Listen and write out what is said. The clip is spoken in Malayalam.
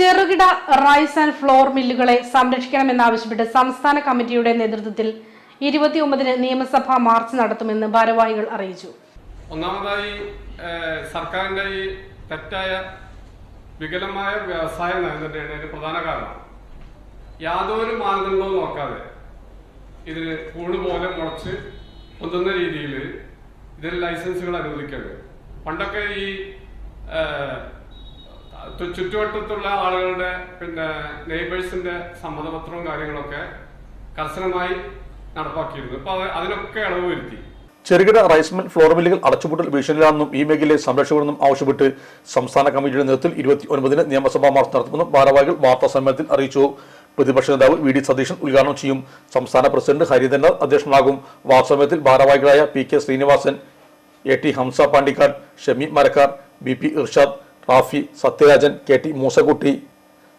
ചെറുകിട റൈസ് ആൻഡ് ഫ്ലോർ മില്ലുകളെ സംരക്ഷിക്കണമെന്നാവശ്യപ്പെട്ട് സംസ്ഥാന കമ്മിറ്റിയുടെ നേതൃത്വത്തിൽ ഇരുപത്തിയൊമ്പതിന് നിയമസഭാ മാർച്ച് നടത്തുമെന്ന് ഭാരവാഹികൾ അറിയിച്ചു. ഒന്നാമതായി സർക്കാരിന്റെ ഈ തെറ്റായ വികലമായ വ്യവസായ നയം തന്നെയാണ് പ്രധാന കാരണം യാതൊരു മാനദണ്ഡവും നോക്കാതെ ഇതിന് കൂട് പോലെ മുളച്ച് പൊന്തുന്ന രീതിയിൽ ഇതിൽ ലൈസൻസുകൾ അനുവദിക്കരുത്. പണ്ടൊക്കെ ഈ ചുറ്റുവട്ടത്തുള്ള ആളുകളുടെ പിന്നെ നെയ്ബേഴ്സിന്റെ സമ്മതപത്രവും കാര്യങ്ങളൊക്കെ കർശനമായി നടപ്പാക്കിയിരുന്നു. അപ്പൊ അത് അതിനൊക്കെ ഇളവ് വരുത്തി. ചെറുകിട റൈസ് മിൽ ഫ്ലോർ മില്ലുകൾ അടച്ചുപൂട്ടൽ ഭീഷണിയിലാണെന്നും ഈ മേഖലയെ സംരക്ഷിക്കണമെന്നും ആവശ്യപ്പെട്ട് സംസ്ഥാന കമ്മിറ്റിയുടെ നേതൃത്വത്തിൽ ഇരുപത്തി ഒൻപതിന് നിയമസഭാ മാർച്ച് നടത്തുമെന്നും ഭാരവാഹികൾ വാർത്താ സമ്മേളനത്തിൽ അറിയിച്ചു. പ്രതിപക്ഷ നേതാവ് വി. ഡി. സതീശൻ ഉദ്ഘാടനം ചെയ്യും. സംസ്ഥാന പ്രസിഡന്റ് ഹരിതനാഥ് അധ്യക്ഷനാകും. വാർത്താസമ്മേളനത്തിൽ ഭാരവാഹികളായ P. K. Sreenivasan A. T. Hamsa Pandikkad Shami Marakkar B. P. Irshad Rafi Sathyarajan K T Moosakutty